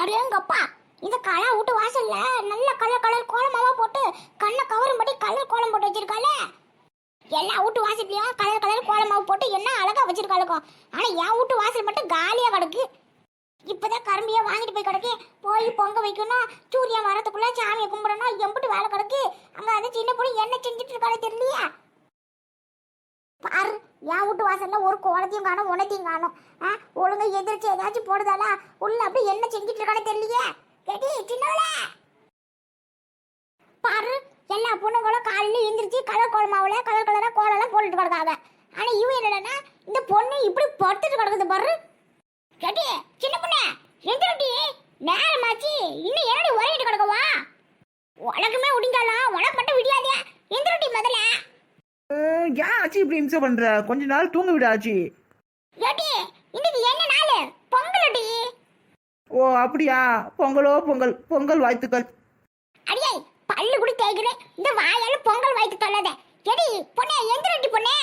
அடேங்கப்பா இந்த களா விட்டு வாசல்ல நல்ல கலர் கலர் கோலமாவா போட்டு கண்ணை கவரும்படி கலர் கோலம் போட்டு வச்சிருக்காளே. எல்லா வீட்டு வாசல்லையும் கலர் கலர் கோலமாவு போட்டு என்ன அழகா வச்சிருக்காளுக்கும் ஆனா என் வீட்டு வாசல் மட்டும் காலியா கிடக்கு. இப்பதான் கரும்பியா வாங்கிட்டு போய் கிடக்கு. போய் பொங்க வைக்கணும். சூரியன் வரத்துக்குள்ள சாமியை கும்பிடணும். எம்பிட்டு வேலை கிடக்கு. அங்க அது சின்ன பொண்ணு என்ன செஞ்சுட்டு இருக்காளே தெரியலையா. பாரு என் வீட்டு வாசல்ல ஒரு கோலத்தையும் காணும் உனத்தையும் காணும். ஆ ஒழுங்கா எதிர்த்து ஏதாச்சும் போடுதாளா? உள்ள அப்படி என்ன செஞ்சிட்டு இருக்கானே தெரியலையே. கேட்டி சின்னவள. பாரு எல்லா பொண்ணுங்களும் காலையில எந்திரிச்சு கலர் கோலமாவில் கலர் கலராக கோலம்லாம் போட்டுட்டு கிடக்காங்க. ஆனா இவன் என்னடா இந்த பொண்ணு இப்படி படுத்துட்டு கிடக்குது பாரு. கேட்டி சின்ன பொண்ணு எந்திரட்டி நேரமாச்சு இன்னும் என்னடி உரையிட்டு கிடக்கவா? உனக்குமே உடிஞ்சாலும் உனக்கு மட்டும் விடியாதே. எந்திரட்டி முதல்ல. ஏன் ஆச்சி இப்படி இம்சை பண்ற? கொஞ்ச நாள் தூங்க விடு ஆச்சி. ஏட்டி இன்னைக்கு என்ன நாள்? பொங்கலடி ஓ அப்படியா? பொங்கலோ பொங்கல் பொங்கல் வாழ்த்துக்கள். அடியே பல்லு கூட தேய்க்கிறேன். இந்த வாயால பொங்கல் வைத்து தொல்லாத எடி பொண்ணே எந்திரட்டி பொண்ணே.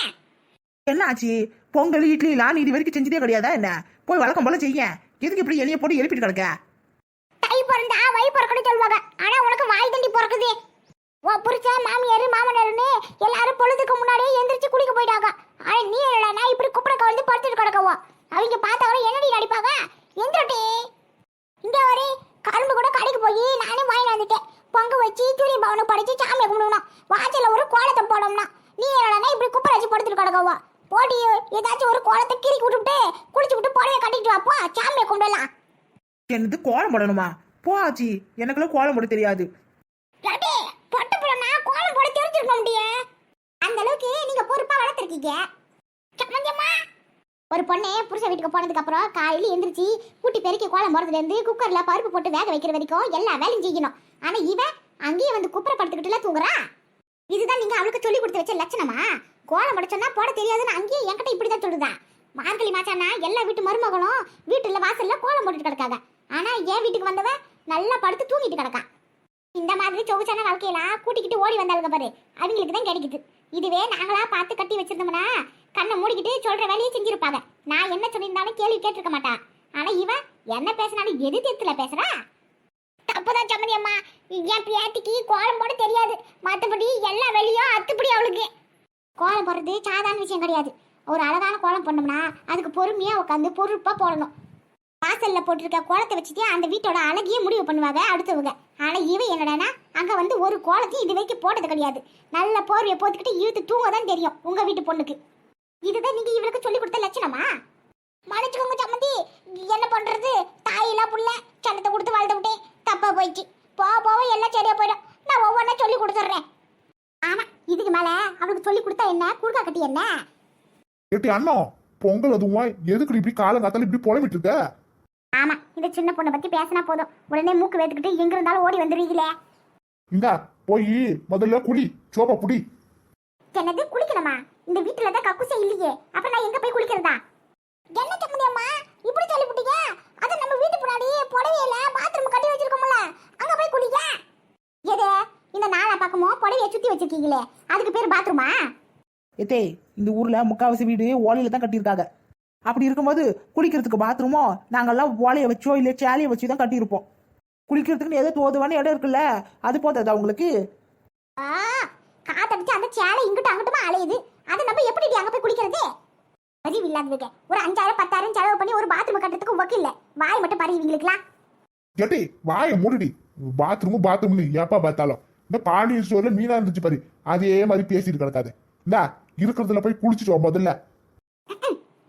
என்ன ஆச்சி? பொங்கல் இட்லிலாம் நீ இது வரைக்கும் செஞ்சதே கிடையாதா என்ன? போய் வழக்கம் போல செய்ய. எதுக்கு இப்படி எளிய போட்டு எழுப்பிட்டு கிடக்க? தை பிறந்தா வை பிறக்கணும் சொல்லுவாங்க. ஆனா உனக்கு வாய் தண்டி பிறக்குது. ஓ புரிச்சா மாமியார் மாமனார்னு எல்லாரும் பொழுதுக்கு முன்னாடியே எந்திரிச்சு குளிக்க போயிட்டாங்க. ஆனா நீ என்னடா இப்படி குப்பரை கவிழ்ந்து படுத்துட்டு கிடக்கவோ? அவங்க பார்த்தவரை என்னடி நடிப்பாங்க? எந்திரட்டி. இங்க வரே. கரும்பு கூட கடைக்கு போய் நானே வாங்கி வந்துட்டேன். பொங்க வச்சு சூரிய பவனை படைச்சு சாமியை கும்பிடணும். வாசல்ல ஒரு கோலத்தை போடணும்னா நீ என்னடா இப்படி குப்பை வச்சு படுத்துட்டு கிடக்கவா? போட்டி ஏதாச்சும் ஒரு கோலத்தை கிறுக்கி விட்டுட்டு குளிச்சு விட்டு புடவை கட்டிட்டு வாப்பா சாமியை கும்பிடலாம். என்னது கோலம் போடணுமா? போ ஆச்சி. எனக்குலாம் கோலம் போட தெரியாது ஏடி, பொட்டு புள்ளனா கோலம் போட தெரிஞ்சிருக்க முடியே அந்த அளவுக்கு நீங்க பொறுப்பா வளர்த்துருக்கீங்க. ஒரு பொண்ணு புருஷன் வீட்டுக்கு போனதுக்கு அப்புறம் காலையில எந்திரிச்சு கூட்டி பெருக்கி கோலம் போறதுல இருந்து குக்கர்ல பருப்பு போட்டு வேக வைக்கிற வரைக்கும் எல்லா வேலையும் செய்யணும். ஆனா இவன் அங்கேயே வந்து குப்பரை படுத்துக்கிட்டுல தூங்குறா. இதுதான் நீங்க அவளுக்கு சொல்லி கொடுத்து வச்ச லட்சணமா? கோலம் போட போட தெரியாதுன்னு அங்கேயே என்கிட்ட இப்படிதான் சொல்லுதான் மார்கழி மாச்சானா எல்லா வீட்டு மருமகளும் வீட்டுல வாசல்ல கோலம் போட்டுட்டு கிடக்காங்க. ஆனா என் வீட்டுக்கு வந்தவ நல்லா படுத்து தூங்கிட்டு கிடக்கான் இந்த மாதிரி சொகுசான வாழ்க்கையெல்லாம் கூட்டிக்கிட்டு ஓடி வந்தாளுங்க பாரு. அவங்களுக்கு தான் கிடைக்குது. இதுவே நாங்களா பார்த்து கட்டி வச்சிருந்தோம்னா கண்ணை மூடிக்கிட்டு சொல்ற வேலையை செஞ்சிருப்பாங்க. நான் என்ன சொல்லியிருந்தாலும் கேள்வி கேட்டிருக்க மாட்டா. ஆனா இவன் என்ன பேசினாலும் எது தெத்துல பேசுறா? தப்புதான் சம்மதி அம்மா. என் பேத்திக்கு கோலம் போட தெரியாது. மற்றபடி எல்லா வேலையும் அத்துப்படி அவளுக்கு. கோலம் போடுறது சாதாரண விஷயம் கிடையாது. ஒரு அழகான கோலம் பண்ணோம்னா அதுக்கு பொறுமையா உட்காந்து பொறுப்பா போடணும். வாசல்ல போட்டிருக்க கோலத்தை வச்சுட்டு அந்த வீட்டோட அழகிய முடிவு பண்ணுவாங்க அடுத்தவங்க. ஆனா இவ என்னடானா அங்க வந்து ஒரு கோலத்தையும் இது வரைக்கும் போட்டது கிடையாது. நல்ல போர்வையை போத்துக்கிட்டு இழுத்து தூங்க தான் தெரியும் உங்க வீட்டு பொண்ணுக்கு. இதுதான் நீங்க இவளுக்கு சொல்லி கொடுத்த லட்சணமா? மன்னிச்சுக்கோங்க சம்மந்தி. என்ன பண்றது? தாயெல்லாம் புள்ள. சண்டத்தை கொடுத்து வாழ்ந்து விட்டேன். தப்பா போயிடுச்சு. போக போக எல்லாம் சரியா போயிடும். நான் ஒவ்வொன்றா சொல்லி கொடுத்துட்றேன். ஆமா இதுக்கு மேல அவளுக்கு சொல்லி கொடுத்தா என்ன? குறுக்கா கட்டி என்ன? ஏட்டி அண்ணா பொங்கல் அதுவா எதுக்கு இப்படி காலங்காத்தால இப்படி புலம்பிட்டு இருக்க? ஆமா இந்த சின்ன பொண்ணை பத்தி பேசினா போதும். உடனே மூக்கு வேத்துக்கிட்டு எங்க இருந்தாலும் ஓடி வந்துடுவீங்களே இந்தா போய் முதல்ல குளி சோப்பா புடி. என்னது குளிக்கணுமா? இந்த வீட்டுல தான் கக்குசே இல்லையே? அப்ப நான் எங்க போய் குளிக்கிறதா? என்ன சம்மந்தியம்மா இப்படி சொல்லி விட்டீங்க? அது நம்ம வீட்டு முன்னாடி புடவையில பாத்ரூம் கட்டி வச்சிருக்கோம்ல அங்க போய் குளிக்க எது இந்த நாலா பக்கமும் புடவைய சுத்தி வச்சிருக்கீங்களே அதுக்கு பேர் பாத்ரூமா எத்தே இந்த ஊர்ல முக்காவாசி வீடு ஓலையில தான் கட்டியிருக்காங்க. அப்படி இருக்கும்போது குளிக்கிறதுக்கு பாத்ரூமோ நாங்கெல்லாம் ஓலையை வச்சோ இல்லை சேலையை வச்சு தான் கட்டியிருப்போம். குளிக்கிறதுக்குன்னு ஏதோ தோதுவான இடம் இருக்குல்ல அது போதாதா உங்களுக்கு? ஆ காத்தடிச்சு அந்த சேலை இங்கிட்டு அங்கிட்டுமா அலையுது. அது நம்ம எப்படி அங்க போய் குளிக்கிறது? பதிவு இல்லாததுக்கு ஒரு அஞ்சாயிரம் பத்தாயிரம் செலவு பண்ணி ஒரு பாத்ரூம் கட்டுறதுக்கு ஒர்க் இல்ல. வாய் மட்டும் பாரு இவங்களுக்குலாம் ஏட்டி வாயை மூடிடி. பாத்ரூம் பாத்ரூம்னு எப்ப பார்த்தாலும். இந்த பாண்டிய ஸ்டோர்ல மீனா இருந்துச்சு பாரு. அதே மாதிரி பேசிட்டு கிடக்காது. இந்தா இருக்கிறதுல போய் குளிச்சுட்டு வா முதல்ல.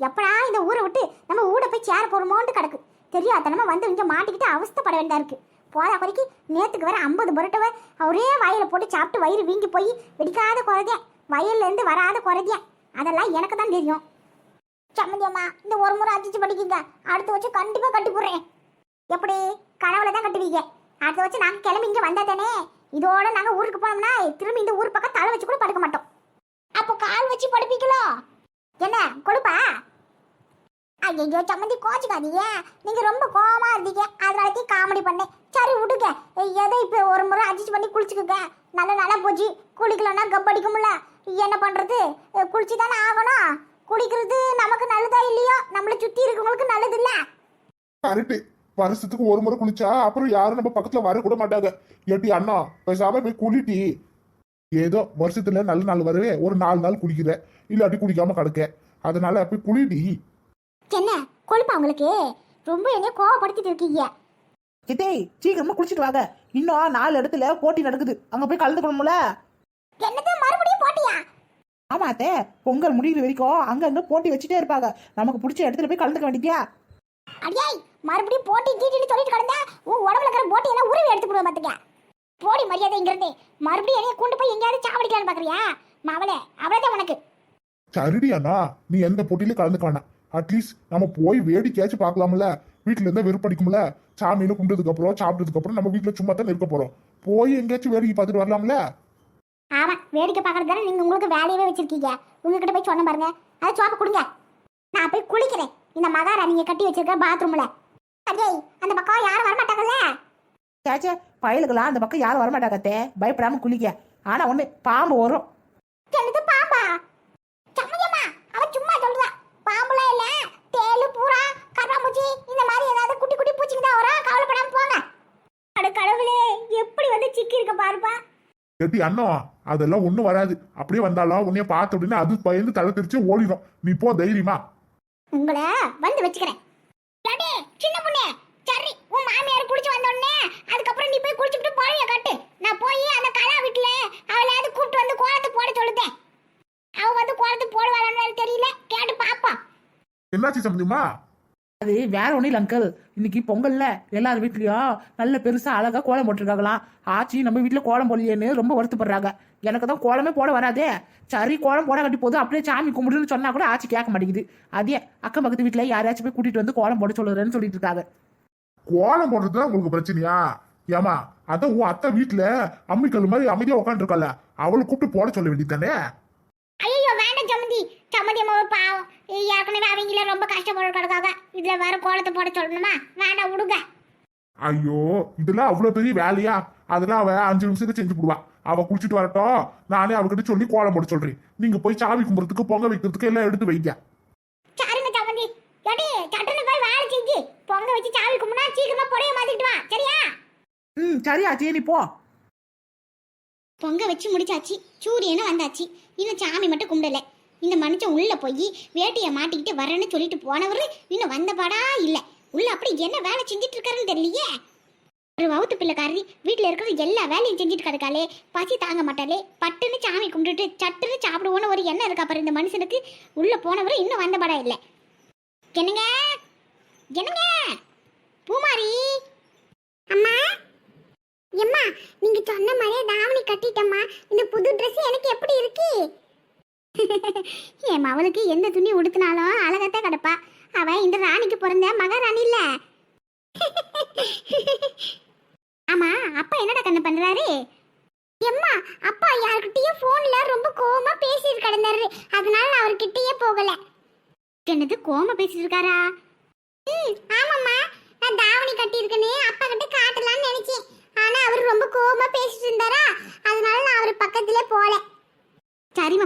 எப்படா இந்த ஊரை விட்டு நம்ம ஊட போய் சேர போறோமோன்ட்டு கிடக்கு. தெரியாதனமா வந்து இங்கே மாட்டிக்கிட்டு அவஸ்தப்பட வேண்டியதா இருக்கு. போதா குறைக்கு நேத்துக்கு வர ஐம்பது புரட்டவை ஒரே வயலில் போட்டு சாப்பிட்டு வயிறு வீங்கி போய் வெடிக்காத குறைதியா வயல்லேருந்து வராத குறைதியா அதெல்லாம் எனக்கு தான் தெரியும். சம்மந்தியம்மா இந்த ஒரு முறை அடிச்சு படிக்கீங்க. அடுத்து வச்சு கண்டிப்பாக கட்டி போடுறேன். எப்படி? கனவுல தான் கட்டுவீங்க. அடுத்த வச்சு நாங்கள் கிளம்பி இங்கே வந்தா தானே? இதோட நாங்கள் ஊருக்கு போனோம்னா திரும்பி இந்த ஊர் பக்கம் தலை வச்சு கூட படுக்க மாட்டோம். அப்போ கால் வச்சு படுப்பீங்களோ? என்ன கொடுப்பா ஐயோ சம்மந்தி கோச்சுக்காதீங்க. நீங்க ரொம்ப கோவமா இருந்தீங்க. அதனால காமெடி பண்ணேன். சரி விடுங்க. எதை இப்போ ஒரு முறை அட்ஜஸ்ட் பண்ணி குளிச்சுக்குங்க. நல்ல நல்லா போச்சு. குளிக்கலன்னா கப் அடிக்கும்ல. என்ன பண்றது? குளிச்சு தானே ஆகணும். குளிக்கிறது நமக்கு நல்லதா இல்லையோ? நம்மளை சுத்தி இருக்கவங்களுக்கு நல்லது இல்ல கரெக்ட் வருஷத்துக்கு ஒரு முறை குளிச்சா அப்புறம் யாரும் நம்ம பக்கத்துல வர கூட மாட்டாங்க. ஏட்டி அண்ணா பேசாம போய் குளிட்டி ஏதோ வருஷத்துல நல்ல நாள் வரவே. ஒரு நாலு நாள் குளிக்கிற. இல்லாட்டி குளிக்காம கிடக்க. அதனால போய் குளிடி. என்ன கொழுப்பா உங்களுக்கு? ரொம்ப என்னைய கோவப்படுத்திட்டு இருக்கீங்க. சித்தே சீக்கிரமா குளிச்சுட்டு வாங்க. இன்னும் நாலு இடத்துல போட்டி நடக்குது. அங்க போய் கலந்துக்கணும்ல என்னது மறுபடியும் போட்டியா? ஆமா அத்தை. பொங்கல் முடிகிற வரைக்கும் அங்க அங்க போட்டி வச்சுட்டே இருப்பாங்க. நமக்கு பிடிச்ச இடத்துல போய் கலந்துக்க வேண்டியதியா அடியே மறுபடியும் போட்டி கீட்டின்னு சொல்லிட்டு கிடந்தா உன் உடம்புல இருக்கிற போட்டி எல்லாம் உருவி எடுத்து போடுவேன் பாத்துக்க போடி மரியாதை இங்க இருந்து. மறுபடியும் என்னைய கொண்டு போய் எங்கேயாவது சாவடிக்கலான்னு பாக்குறியா மாவளே அவ்வளவுதான் உனக்கு. சரிடி அண்ணா. நீ எந்த போட்டியிலும் கலந்துக்க வேணாம். அட்லீஸ்ட் நம்ம போய் வேடிக்கையாச்சும் பார்க்கலாம்ல. வீட்டுல இருந்தா வெறுப்படிக்கும்ல சாமியில கும்பிட்டதுக்கு அப்புறம் சாப்பிட்டதுக்கு அப்புறம் நம்ம வீட்டுல சும்மா தான் இருக்க போறோம். போய் எங்கேயாச்சும் வேடிக்கை பார்த்துட்டு வரலாம்ல. ஆமா வேடிக்கை பார்க்கறது தானே நீங்க உங்களுக்கு வேலையவே வச்சிருக்கீங்க. உங்ககிட்ட போய் சொன்ன பாருங்க. அதை சோப்ப கொடுங்க. நான் போய் குளிக்கிறேன். இந்த மகாராணியை கட்டி வச்சிருக்க பாத்ரூம்ல அடே அந்த பக்கம் யாரும் வரமாட்டாங்கல்ல? சேச்சே பயலுக்கெல்லாம் அந்த பக்கம் யாரும் வரமாட்டாங்க அத்தை. பயப்படாம குளிக்க ஆனா ஒண்ணு பாம்பு வரும் என்னது பாம்பா சம்மதியம்மா அவ சும்மா சொல்றா பாம்புலாம் இல்ல தேளு பூரா கரப்பாம்பூச்சி இந்த மாதிரி ஏதாவது குட்டி குட்டி பூச்சிங்க தான் வரும் கவலைப்படாம போங்க அட கடவுளே எப்படி வந்து சிக்கி இருக்க பாருப்பா ஏட்டி அண்ணா அதெல்லாம் ஒண்ணும் வராது. அப்படியே வந்தாலும் உன்னைய பார்த்த உடனே அது பயந்து தலை தெரிச்சு ஓடிடும். நீ போ தைரியமா. உங்களை வந்து வச்சுக்கிறேன். சின்ன பொண்ணு சரி உன் மாமியார் குளிச்சு வந்த உடனே அதுக்கப்புறம் நீ போய் குளிச்சுட்டு போறிய கட்டு. நான் போய் அந்த கலா வீட்டுல அவளையாவது கூப்பிட்டு வந்து கோலத்தை போட சொல்லுதேன். அவ வந்து கோலத்தை போடுவாளான்னு தெரியல. கேட்டு பாப்போம். என்னாச்சு சம்பந்தியமா அது வேற ஒன்றும் இல்லை அங்கிள் இன்னைக்கு பொங்கல்ல எல்லார் வீட்லயும் நல்ல பெருசா அழகா கோலம் போட்டிருக்காங்களாம் ஆச்சி நம்ம வீட்ல கோலம் போடலையேன்னு ரொம்ப வருத்தப்படுறாங்க. எனக்கு தான் கோலமே போட வராதே. சரி கோலம் போட கட்டி போதும் அப்படியே சாமி கும்பிடுன்னு சொன்னா கூட ஆச்சி கேட்க மாட்டேங்குது. அதே அக்கம் பக்கத்து வீட்ல யாரையாச்சும் போய் கூட்டிட்டு வந்து கோலம் போட சொல்லுறேன்னு சொல்லிட்டு இருக்காங்க. கோலம் போடுறது தான் உங்களுக்கு பிரச்சனையா? ஏமா அதான் உன் அத்தை வீட்டுல அம்மிக்கல் மாதிரி அமைதியா உட்காந்துருக்கல அவளை கூப்பிட்டு போட சொல்ல வேண்டியதானே ஐயோ வேண்டாம் சம்மந்தி. சம்மந்தி அம்மாவை பாவம். ஏற்கனவே அவங்கள ரொம்ப கஷ்டப்பட்டு கிடக்காங்க இதுல வேற கோலத்தை போட சொல்லணுமா? வேண்டாம் விடுங்க ஐயோ இதெல்லாம் அவ்வளவு பெரிய வேலையா? அதெல்லாம் அவ அஞ்சு நிமிஷத்துக்கு செஞ்சு போடுவா. அவ குளிச்சுட்டு வரட்டும். நானே அவகிட்ட சொல்லி கோலம் போட சொல்றேன். நீங்க போய் சாமி கும்பிட்றதுக்கு பொங்க வைக்கிறதுக்கு எல்லாம் எடுத்து வைங்க. சரிங்க சம்மந்தி. ஏடி சட்டுன்னு போய் வேலை செஞ்சு பொங்க வச்சு சாவி கும்பினா சீக்கிரமா புடைய மாத்திட்டு வா. சரியா? ம் சரி ஆச்சி நீ போ. பொங்க வச்சு முடிச்சாச்சு. சூரியனும் வந்தாச்சு. இன்னும் சாமி மட்டும் கும்பிடல. இந்த மனுஷன் உள்ளே போய் வேட்டியை மாட்டிக்கிட்டு வரேன்னு சொல்லிட்டு போனவர் இன்னும் வந்தபாடா இல்லை. உள்ள அப்படி என்ன வேலை செஞ்சுட்டு இருக்காருன்னு தெரியலையே. ஒரு வவுத்து பிள்ளைக்காரி வீட்டில் இருக்கிற எல்லா வேலையும் செஞ்சுட்டு கிடக்காளே பசி தாங்க மாட்டாளே. பட்டுன்னு சாமி கும்பிட்டுட்டு சட்டுன்னு சாப்பிடுவோன்னு ஒரு எண்ணம் இருக்கா பாரு இந்த மனுஷனுக்கு. உள்ளே போனவர் இன்னும் வந்த படம் இல்லை. என்னங்க? என்னங்க? பூமாரி? அம்மா? எம்மா நீங்க சொன்ன மாதிரியே தாவணி கட்டிட்டம்மா. இந்த புது ட்ரெஸ் எனக்கு எப்படி இருக்கு? என் மவளுக்கு எந்த துணி உடுத்தினாலும் அழகத்தான் கிடப்பா. அவ இந்த ராணிக்கு பிறந்த மகாராணி இல்ல. ஆமா அப்பா என்னடா கண்ணு பண்றாரு? எம்மா அப்பா யார்கிட்டயும் போன்ல ரொம்ப கோவமா பேசிட்டு கிடந்தாரு. அதனால நான் அவர்கிட்டயே போகல. என்னது கோவமா பேசிட்டு இருக்காரா ம் ஆமாம்மா நான் தாவணி கட்டியிருக்கேனே அப்பா கிட்ட காட்டலாம்னு நினைச்சேன் ஆனா அவர் ரொம்ப கோவமா பேசிட்டு இருந்தாரா அதனால நான் அவர் பக்கத்துல போல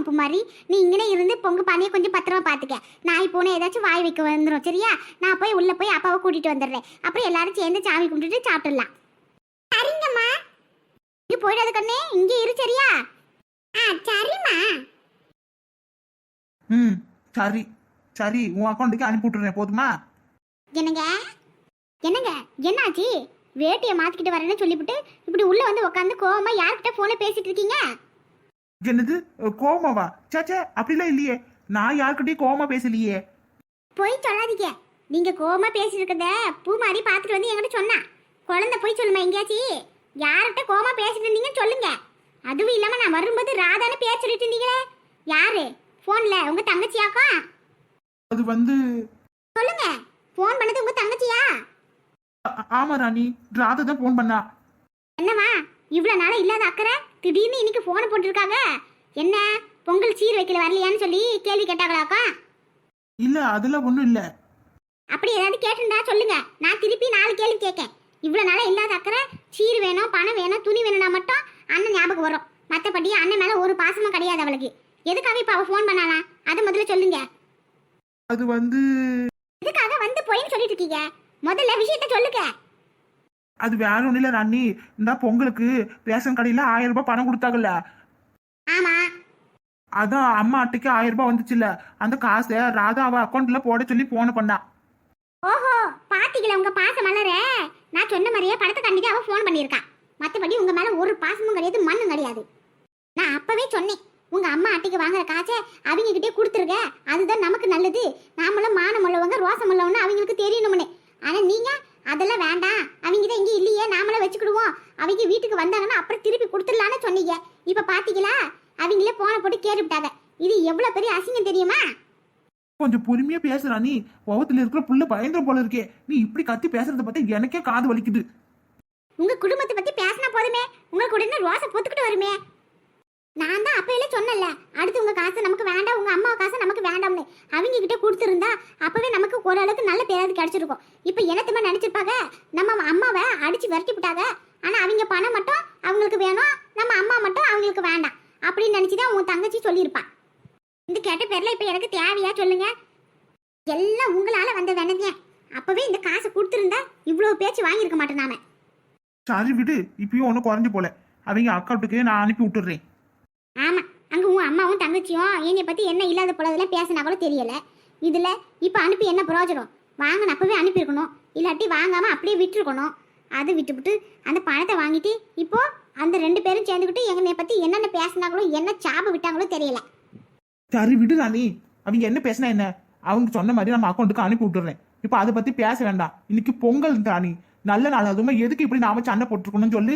சரிம்மா புமாரி நீ இங்கனே இருந்து பொங்க பானையை கொஞ்சம் பத்திரமா பாத்துக்க. நாய் போன ஏதாச்சும் வாய் வைக்க வந்துடும் சரியா? நான் போய் உள்ள போய் அப்பாவை கூட்டிட்டு வந்துடுறேன். அப்புறம் எல்லாரும் சேர்ந்து சாமி கும்பிட்டுட்டு சாப்பிட்டுடலாம். சரிங்கம்மா. இங்க போயிடாத கண்ணே இங்கே இரு சரியா? ஆ சரிம்மா. ம் சரி. சரி உன் அக்கௌண்ட்டுக்கு அனுப்பி விட்டுறேன் போதுமா? என்னங்க? என்னங்க? என்னாச்சு? வேட்டியை மாத்திக்கிட்டு வரேன்னு சொல்லிவிட்டு இப்படி உள்ள வந்து உட்காந்து கோவமா யார்கிட்ட போன்ல பேசிட்டு இருக்கீங்க? என்னது? கோவமாவா சேச்சே அப்படிலாம் இல்லையே. நான் யார்கிட்டயும் கோவமா பேசலையே. போய் சொல்லாதீங்க. நீங்க இருக்கத பூ மாதிரி பாத்துட்டு வந்து என்கிட்ட சொன்னா. குழந்தை போய் சொல்லுமா எங்கேயாச்சு? யார்கிட்ட கோவமா பேசிட்டு இருந்தீங்கன்னு சொல்லுங்க. அதுவும் இல்லாம நான் வரும்போது ராதான்னு பேர் சொல்லிட்டு இருந்தீங்களே. யாரு? போன்ல உங்க தங்கச்சியாக்கா? அது வந்து சொல்லுங்க. போன் பண்ணது உங்க தங்கச்சியா? ஆமா ராணி. ராதா தான் ஃபோன் பண்ணா. என்னம்மா இவ்வளோ நாளாக இல்லாத அக்கறை? திடீர்னு இன்னைக்கு ஃபோனை போட்டிருக்காங்க. என்ன? பொங்கல் சீர் வைக்கல வரலையான்னு சொல்லி கேள்வி கேட்டாங்களாக்கா? இல்ல அதெல்லாம் ஒண்ணும் இல்ல. அப்படி ஏதாவது கேட்டிருந்தா சொல்லுங்க. நான் திருப்பி நாலு கேள்வி கேட்கேன். இவ்வளோ நாளாக இல்லாத அக்கறை சீர் வேணும் பணம் வேணும் துணி வேணும்னா மட்டும் அண்ணன் ஞாபகம் வரும். மற்றபடி அண்ணன் மேலே ஒரு பாசமும் கிடையாது அவளுக்கு. எதுக்காக இப்போ அவள் ஃபோன் பண்ணாளா அதை முதல்ல சொல்லுங்க. அது வந்து எதுக்காக வந்து போயின்னு சொல்லிட்டு இருக்கீங்க? முதல்ல விஷயத்த சொல்லுங்க. அது வேற ஒன்றும் இல்லை ராணி. இந்த பொங்கலுக்கு ரேஷன் கடையில் ஆயிரம் ரூபாய் பணம் கொடுத்தாங்கல்ல. ஆமா. அதான் அம்மா அட்டைக்கு ஆயிரம் ரூபாய் வந்துச்சுல்ல. அந்த காசை ராதா அவ அக்கௌண்ட்ல போட சொல்லி போன பண்ணா. ஓஹோ பாத்தீங்களா உங்க பாசம் மலர நான் சொன்ன மாதிரியே படத்தை கண்டிட்டு அவ ஃபோன் பண்ணியிருக்கா. மத்தபடி உங்க மேல ஒரு பாசமும் கிடையாது மண்ணும் கிடையாது. நான் அப்பவே சொன்னேன் உங்க அம்மா அட்டைக்கு வாங்குற காசை அவங்க கிட்டே கொடுத்துருங்க. அதுதான் நமக்கு நல்லது. நாமளும் மானம் உள்ளவங்க ரோசம் உள்ளவங்க அவங்களுக்கு தெரியணும்னு. ஆனா நீங்க அதெல்லாம் வேண்டாம். அவங்க தான் இங்க இல்லையே நாமளே வச்சுக்கிடுவோம். அவங்க வீட்டுக்கு வந்தாங்கன்னா அப்புறம் திருப்பி கொடுத்துடலான்னு சொன்னீங்க. இப்ப பாத்தீங்களா? அவங்களே போன போட்டு கேட்டுவிட்டாங்க இது எவ்வளவு பெரிய அசிங்கம் தெரியுமா? கொஞ்சம் பொறுமையா பேசுறா நீ. கோவத்துல இருக்கிற புள்ள பயந்துற போல இருக்கே. நீ இப்படி கத்தி பேசுறத பார்த்தா எனக்கே காது வலிக்குது. உங்க குடும்பத்தை பத்தி பேசினா போதுமே. உங்களுக்கு உடனே ரோசை பொத்துக்கிட்டு வருமே. நான் தான் அப்பையில சொன்னல அடுத்து உங்க காசு நமக்கு வேண்டாம் உங்க அம்மா காசு நமக்கு வேண்டாம்னு. அவங்க கிட்ட கொடுத்துருந்தா அப்பவே நமக்கு ஓரளவுக்கு நல்ல பேராது கிடைச்சிருக்கும். இப்போ என்னத்துமா நினைச்சிருப்பாங்க? நம்ம அம்மாவை அடிச்சு விரட்டி விட்டாங்க. ஆனா அவங்க பணம் மட்டும் அவங்களுக்கு வேணும் நம்ம அம்மா மட்டும் அவங்களுக்கு வேண்டாம். அப்படின்னு நினைச்சுதான் உங்க தங்கச்சி சொல்லியிருப்பா. இந்த கெட்ட பேர்ல இப்ப எனக்கு தேவையா சொல்லுங்க? எல்லாம் உங்களால வந்த வேணுங்க. அப்பவே இந்த காசை கொடுத்துருந்தா இவ்வளவு பேச்சு வாங்கியிருக்க மாட்டேன் நாம சரி விடு இப்பயும் ஒன்றும் குறைஞ்சு போல. அவங்க அக்கௌண்ட்டுக்கு நான் அனுப்பி விட்டுறேன் ஆமாம் அங்கே உன் அம்மாவும் தங்கச்சியும் என்னை பற்றி என்ன இல்லாத போலதெல்லாம் பேசினா கூட தெரியலை. இதில் இப்போ அனுப்பி என்ன பிரயோஜனம் வாங்கின அப்போவே அனுப்பியிருக்கணும். இல்லாட்டி வாங்காமல் அப்படியே விட்டுருக்கணும். அதை விட்டுவிட்டு அந்த பணத்தை வாங்கிட்டு இப்போது அந்த ரெண்டு பேரும் சேர்ந்துக்கிட்டு என்னை பற்றி என்னென்ன பேசினாங்களோ என்ன சாப விட்டாங்களோ தெரியல. சரி விடு ராணி. அவங்க என்ன பேசினா என்ன? அவங்க சொன்ன மாதிரி நம்ம அக்கௌண்ட்டுக்கு அனுப்பி விட்டுறேன். இப்போ அதை பற்றி பேச வேண்டாம். இன்னைக்கு பொங்கல் ராணி. நல்ல நாள். அதுவுமே எதுக்கு இப்படி நாம சண்டை போட்டுருக்கணும்னு சொல்லி.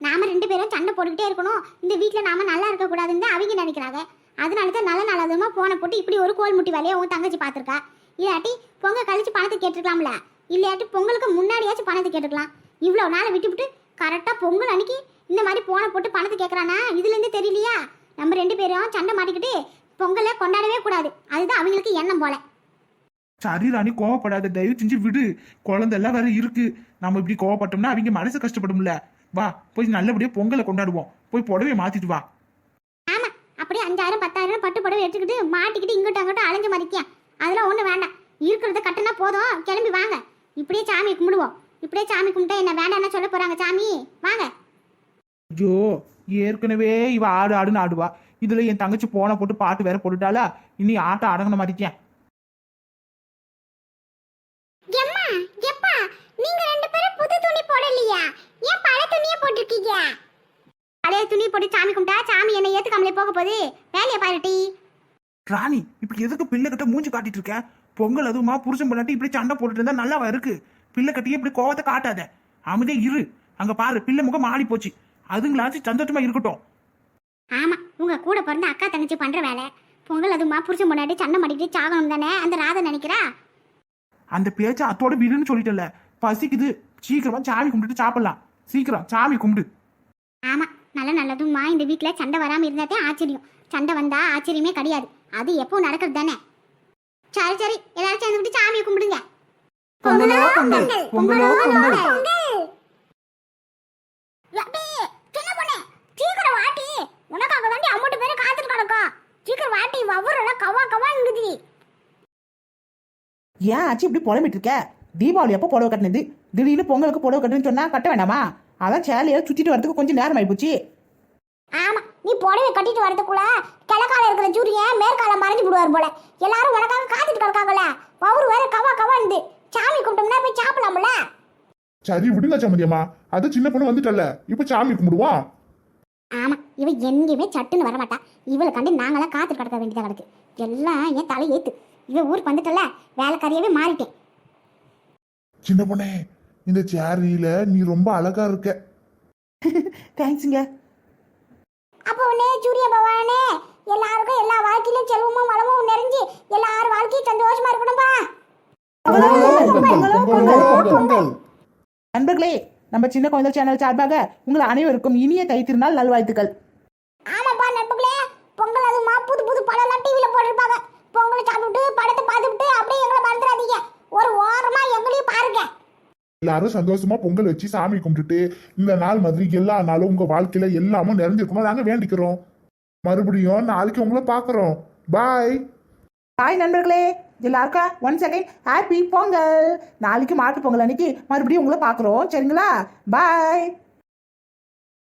நாம ரெண்டு பேரும் சண்டை போட்டுக்கிட்டே இருக்கணும். இந்த வீட்டில் நாம நல்லா இருக்கக்கூடாதுன்னு அவங்க நினைக்கிறாங்க. அதனால தான் நல்ல நல்லதுமா போன போட்டு இப்படி ஒரு கோல் முட்டி வேலையை உன் தங்கச்சி பார்த்துருக்கா. இல்லாட்டி பொங்கல் கழிச்சு பணத்தை கேட்டுருக்கலாம்ல. இல்லாட்டி பொங்கலுக்கு முன்னாடியாச்சும் பணத்தை கேட்டுக்கலாம் இவ்வளோ நாளை விட்டுவிட்டு கரெக்டாக பொங்கல் அன்னைக்கு இந்த மாதிரி போனை போட்டு பணத்தை கேட்குறானா? இதுலேருந்து தெரியலையா? நம்ம ரெண்டு பேரும் சண்டை மாட்டிக்கிட்டு பொங்கலை கொண்டாடவே கூடாது. அதுதான் அவங்களுக்கு எண்ணம் போல. சரி ராணி கோவப்படாத. தயவு செஞ்சு விடு. குழந்தை எல்லாம் வேற இருக்கு. நம்ம இப்படி கோவப்பட்டோம்னா அவங்க மனசு கஷ்டப்படும்ல. வா போய் நல்லபடியா பொங்கலை கொண்டாடுவோம். போய் புடவைய மாத்திட்டு வா. ஆமா அப்படியே அஞ்சாயிரம் பத்தாயிரம் பட்டு புடவை எடுத்துக்கிட்டு மாட்டிக்கிட்டு இங்கிட்ட அங்கிட்ட அலைஞ்சு மறிக்கேன் அதெல்லாம் ஒன்றும் வேண்டாம். இருக்கிறத கட்டினா போதும். கிளம்பி வாங்க. இப்படியே சாமி கும்பிடுவோம். இப்படியே சாமி கும்பிட்டா என்ன வேண்டாம்னு சொல்ல போறாங்க சாமி? வாங்க. ஐயோ ஏற்கனவே இவ ஆடு ஆடுன்னு ஆடுவா. இதுல என் தங்கச்சி போன போட்டு பாட்டு வேற போட்டுட்டாளா. இனி ஆட்டம் அடங்கின மாதிரிக்கேன் எம்மா எப்பா நீங்க ரெண்டு பேரும் புது துணி போடலையா ஏன் பழைய துணியை போட்டிருக்கீங்க பழைய துணி போட்டு சாமி கும்பிட்டா சாமி என்ன ஏத்துக்காமலே போக போகுது. வேலையை பாருட்டி ராணி இப்படி எதுக்கு பிள்ளை கிட்ட மூஞ்சி காட்டிட்டு இருக்க? பொங்கல் அதுவுமா புருஷன் பண்ணாட்டி இப்படி சண்டை போட்டுட்டு இருந்தா நல்லாவா இருக்கு? பிள்ளை கட்டியே இப்படி கோவத்தை காட்டாத. அமைதியா இரு. அங்க பாரு பிள்ளை முகம் மாறி போச்சு. அதுங்களாச்சும் சந்தோஷமா இருக்கட்டும். ஆமா உங்க கூட பிறந்த அக்கா தங்கச்சி பண்ற வேலை. பொங்கல் அதுமா புருஷன் முன்னாடி சண்டை மாட்டிக்கிட்டு சாகணும் தானே? அந்த ராதை நினைக்கிறா? அந்த பேச்ச அத்தோட விடுன்னு சொல்லிட்டல பசிக்குது. சீக்கிரமா சாமி கும்பிட்டுட்டு சாப்பிடலாம். சீக்கிரம் சாமி கும்பிடு. ஆமா நல்ல நல்லதும்மா. இந்த வீட்ல சண்டை வராம இருந்தாதே ஆச்சரியம். சண்டை வந்தா ஆச்சரியமே கிடையாது. அது எப்போ நடக்கிறது தானே? சரி சரி. எல்லாரும் சேர்ந்துக்கிட்டு சாமியை கும்பிடுங்க. பொங்கலோ பொங்கல், பொங்கலோ. பொங்கல். ஏன் ஆச்சு இப்படி புலம்பிட்டு இருக்க? தீபாவளி அப்போ புடவை கட்டினது. திடீர்னு பொங்கலுக்கு புடவை கட்டுன்னு சொன்னா கட்ட வேண்டாமா? அதான் சேலையை சுத்திட்டு வரதுக்கு கொஞ்சம் நேரம் ஆயிப்போச்சு. ஆமா நீ புடவை கட்டிட்டு வரதுக்குள்ள கிழக்கால இருக்கிற சூரிய மேற்கால மறைஞ்சு விடுவார் போல? எல்லாரும் உனக்காக காத்துட்டு கிடக்காங்கல்ல? வவுறு வேற கவா கவான்து சாமி கும்பிட்டோம்னா போய் சாப்பிடலாம்ல? சரி விடுங்க சம்மந்தியம்மா. அது சின்ன பொண்ணு வந்துட்டல்ல. இப்ப சாமி கும்பிடுவோம் ஆமா இவ எங்கேயுமே சட்டுன்னு வர மாட்டா. இவளை கண்டு நாங்களாம் காத்து கிடக்க வேண்டியதா கிடக்கு. எல்லாம் என் தலை ஏத்து. இவ ஊருக்கு வந்துட்டல வேலைக்காரியாவே மாறிட்டேன். சின்ன பொண்ணே இந்த சேரியில நீ ரொம்ப அழகா இருக்க. தேங்க்ஸுங்க அப்போ உடனே சூரிய பகவானே எல்லாருக்கும் எல்லா வாழ்க்கையிலும் செல்வமும் வளமும் நிறைஞ்சு எல்லாரும் வாழ்க்கையும் சந்தோஷமா இருக்கணும்பா. நண்பர்களே நம்ம சின்ன குழந்தை சேனல் சார்பாக உங்கள் அனைவருக்கும் இனிய தை திருநாள் நல்வாழ்த்துக்கள். ஆமாப்பா நட்புகளே பொங்கல் அதுமா புது புது படம் எல்லாம் டிவியில போட்டிருப்பாங்க. பொங்கலை சாப்பிட்டு படத்தை பார்த்துட்டு அப்படியே எங்களை மறந்துடாதீங்க. ஒரு ஓரமா எங்களையும் பாருங்க. எல்லாரும் சந்தோஷமா பொங்கல் வச்சு சாமி கும்பிட்டுட்டு இந்த நாள் மாதிரி எல்லா நாளும் உங்க வாழ்க்கையில எல்லாமும் நிறைஞ்சிருக்குமா நாங்க வேண்டிக்கிறோம். மறுபடியும் நாளைக்கு உங்களை பாக்குறோம் பாய் பாய் நண்பர்களே. எல்லாருக்கா ஒன் செகண்ட் ஹாப்பி பொங்கல் நாளைக்கு மாட்டு பொங்கல் அன்னைக்கு மறுபடியும் உங்களை பார்க்குறோம். சரிங்களா? பாய்